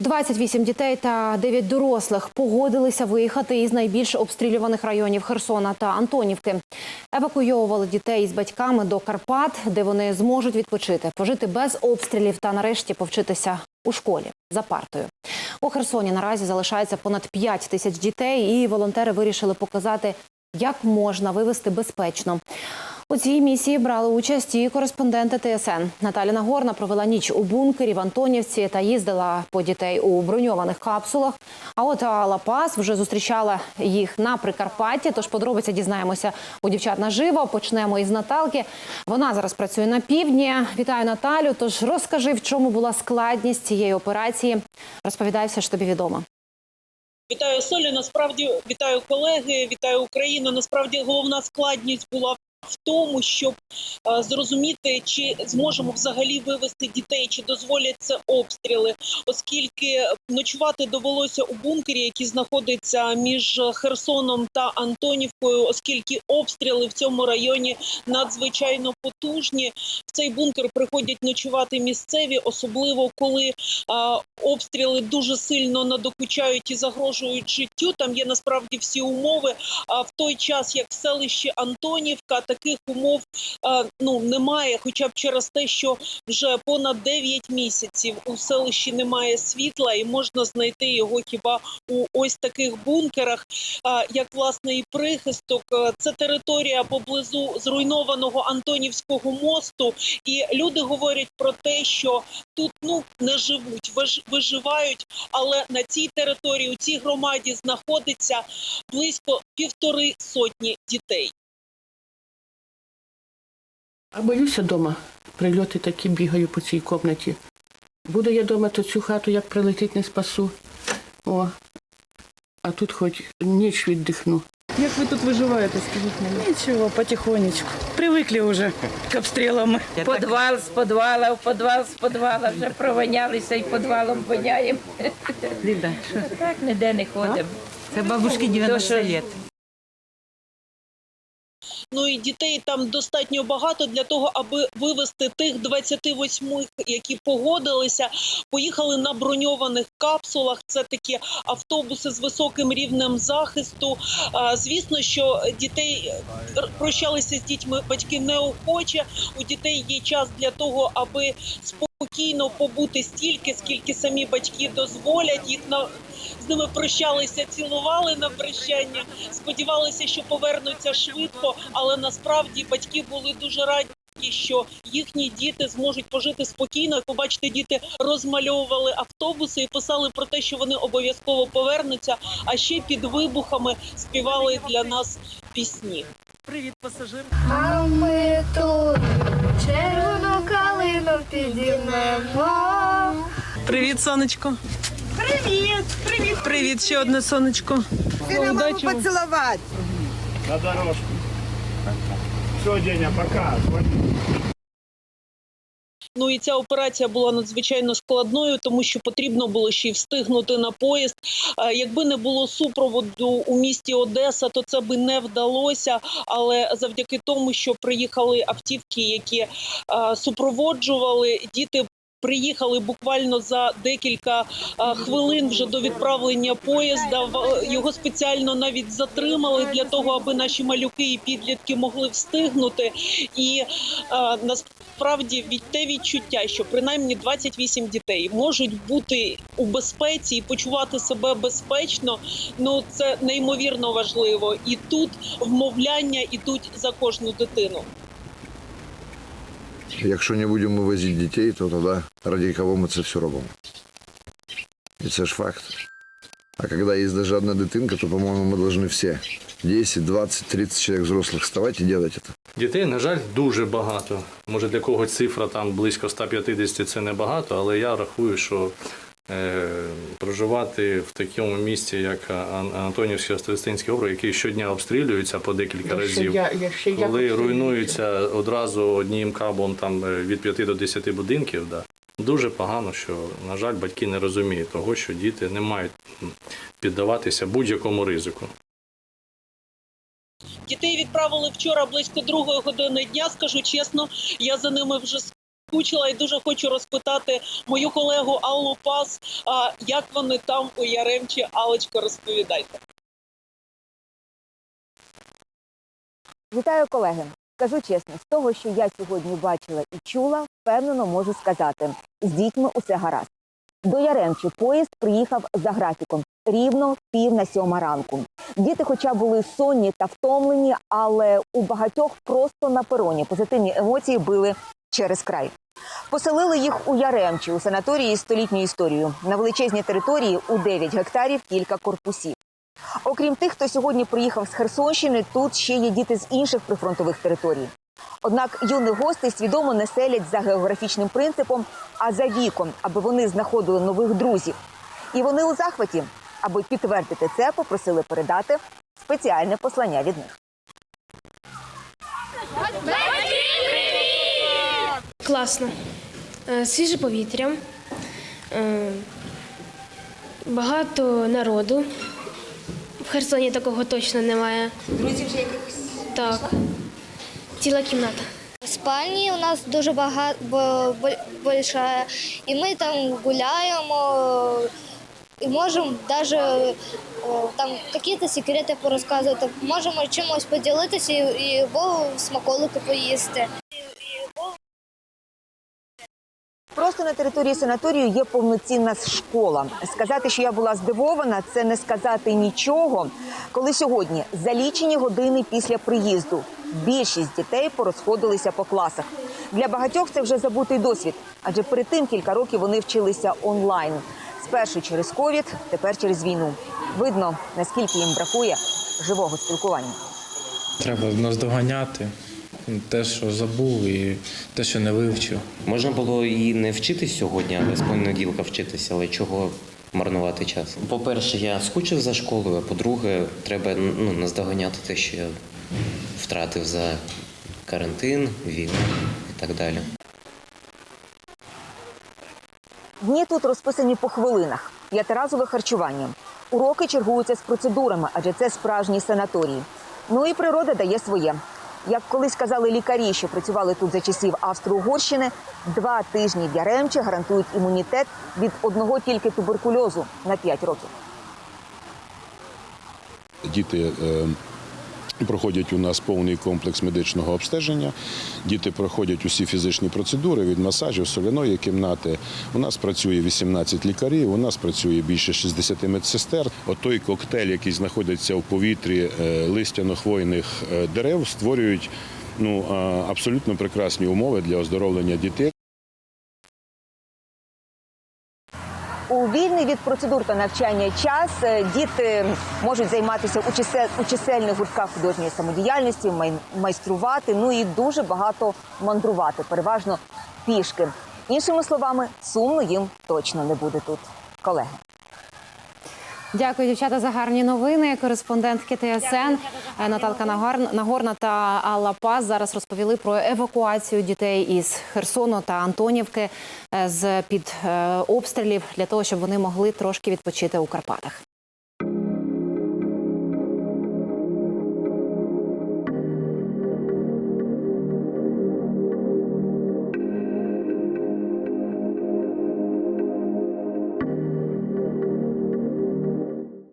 28 дітей та 9 дорослих погодилися виїхати із найбільш обстрілюваних районів Херсона та Антонівки. Евакуйовували дітей із батьками до Карпат, де вони зможуть відпочити, пожити без обстрілів та нарешті повчитися у школі за партою. У Херсоні наразі залишається понад 5 тисяч дітей, і волонтери вирішили показати, як можна вивезти безпечно. У цій місії брали участь і кореспонденти ТСН. Наталя Нагорна провела ніч у бункері в Антонівці та їздила по дітей у броньованих капсулах. А от Алла Пас вже зустрічала їх на Прикарпатті. Тож подробиці дізнаємося у дівчат наживо. Почнемо із Наталки. Вона зараз працює на півдні. Вітаю Наталю. Тож розкажи, в чому була складність цієї операції. Розповідай все, що тобі відомо. Вітаю Солі. Насправді вітаю колеги, вітаю Україну. Насправді головна складність була в тому, щоб зрозуміти, чи зможемо взагалі вивести дітей, чи дозволять це обстріли, оскільки ночувати довелося у бункері, який знаходиться між Херсоном та Антонівкою, оскільки обстріли в цьому районі надзвичайно потужні. В цей бункер приходять ночувати місцеві, особливо коли а, обстріли дуже сильно надокучають і загрожують життю. Там є насправді всі умови. А в той час, як в селищі Антонівка, таких умов ну немає, хоча б через те, що вже понад 9 місяців у селищі немає світла, і можна знайти його хіба у ось таких бункерах. Як власне і прихисток, Е, це територія поблизу зруйнованого Антонівського мосту, і люди говорять про те, що тут ну не живуть, виж- виживають, але на цій території у цій громаді знаходиться близько півтори сотні дітей. А боюся дома. Прильоти такі бігаю по цій кімнаті. Буду я дома, то цю хату як прилетить не спасу. О, а тут хоч ніч віддихну. Як ви тут виживаєте, скажіть мені? Ничего, потихонечку. Привыкли уже к обстрелам. Подвал з подвала, в подвал з подвала. Вже провонялися і подвалом воняємо. Ліда, Так ніде не ходимо. це бабушки 90 лет. Ну і дітей там достатньо багато для того, аби вивести тих 28, які погодилися. Поїхали на броньованих капсулах. Це такі автобуси з високим рівнем захисту. Звісно, що дітей прощалися з дітьми батьки неохоче. У дітей є час для того, аби спокійно побути стільки, скільки самі батьки дозволять. Їх на з ними прощалися, цілували на прощання. Сподівалися, що повернуться швидко, але насправді батьки були дуже раді. Що їхні діти зможуть пожити спокійно. Як побачите, діти розмальовували автобуси і писали про те, що вони обов'язково повернуться. А ще під вибухами співали для нас пісні. Привіт, пасажир. А ми тут червону калину підіймемо. Привіт, сонечко. Привіт, привіт, привіт, ще одне сонечко. Могу Удачи вам. поцеловать. На дорожку. Все, Деня, пока. Ну і ця операція була надзвичайно складною, тому що потрібно було ще й встигнути на поїзд. Е, Якби не було супроводу у місті Одеса, то це би не вдалося. Але завдяки тому, що приїхали автівки, які е, супроводжували діти. Приїхали буквально за декілька е, хвилин вже до відправлення поїзда. В- Його спеціально навіть затримали для того, аби наші малюки і підлітки могли встигнути. І е, насправді від те відчуття, що принаймні 28 дітей можуть бути у безпеці і почувати себе безпечно. Ну це неймовірно важливо. І тут вмовляння ідуть за кожну дитину. Якщо не будемо вивозити дітей, то тоді ради кого ми це все робимо. І це ж факт. А коли є навіть одна дитинка, то, по-моєму, ми повинні всі 10, 20, 30 чоловік взрослих вставати і робити це. Дітей, на жаль, дуже багато. Може для когось цифра там близько 150 це не багато, але я рахую, що проживати в такому місті, як Антонівський Остростинський округ, який щодня обстрілюється по декілька Якщо разів. я, якщо я Коли хочу- руйнуються одразу одним кабом там е, від 5 до 10 будинків, да, дуже погано, що, на жаль, батьки не розуміють того, що діти не мають піддаватися будь-якому ризику. Дітей відправили вчора близько другої години дня. Скажу чесно, я за ними вже скучила і дуже хочу розпитати мою колегу Аллу Пас, як вони там у Яремчі. Алочко, розповідайте. Вітаю, колеги. Скажу чесно, з того, що я сьогодні бачила і чула, впевнено можу сказати, з дітьми усе гаразд. До Яремчі поїзд приїхав за графіком рівно пів на сьома ранку. Діти, хоча були сонні та втомлені, але у багатьох просто на пероні позитивні емоції били через край. Поселили їх у Яремчі у санаторії з столітньою на величезній території у 9 гектарів кілька корпусів. Окрім тих, хто сьогодні приїхав з Херсонщини, тут ще є діти з інших прифронтових територій. Однак юних гостей свідомо не селять за географічним принципом, а за віком, аби вони знаходили нових друзів. І вони у захваті, аби підтвердити це, попросили передати спеціальне послання від них. Класно. Е, Свіже повітря, е, багато народу. В Херсоні такого точно немає. Друзів вже якихось? Так. Ціла кімната. Спальні у нас дуже багато більше, і ми там гуляємо і можемо навіть там якісь секрети порозказувати. Можемо чимось поділитися і, і або смаколики поїсти. Просто на території санаторію є повноцінна школа. Сказати, що я була здивована, це не сказати нічого. Коли сьогодні за лічені години після приїзду більшість дітей порозходилися по класах. Для багатьох це вже забутий досвід, адже перед тим кілька років вони вчилися онлайн. Спершу через ковід, тепер через війну. Видно, наскільки їм бракує живого спілкування. Треба наздоганяти те, що забув, і те, що не вивчив. Можна було і не вчитись сьогодні, але з понеділка вчитися, але чого марнувати час? По-перше, я скучив за школою, а по-друге, треба ну, наздоганяти те, що я втратив за карантин, війну і так далі. Дні тут розписані по хвилинах. П'ятиразове харчування. Уроки чергуються з процедурами, адже це справжній санаторій. Ну і природа дає своє. Як колись казали лікарі, що працювали тут за часів Австро-Угорщини, два тижні для ремче гарантують імунітет від одного тільки туберкульозу на 5 років. Діти е, проходять у нас повний комплекс медичного обстеження. Діти проходять усі фізичні процедури від масажів, соляної кімнати. У нас працює 18 лікарів, у нас працює більше 60 медсестер. От той коктейль, який знаходиться в повітрі е, листяно-хвойних е, дерев, створюють ну, абсолютно прекрасні умови для оздоровлення дітей. У вільний від процедур та навчання час е, діти можуть займатися у чисе- у чисельних гуртках художньої самодіяльності, май- майструвати, ну і дуже багато мандрувати, переважно пішки. Іншими словами, сумно їм точно не буде тут. Колеги. Дякую, дівчата, за гарні новини. Кореспондентки ТСН е, Наталка Нагорна та Алла Пас зараз розповіли про евакуацію дітей із Херсону та Антонівки з під обстрілів для того, щоб вони могли трошки відпочити у Карпатах.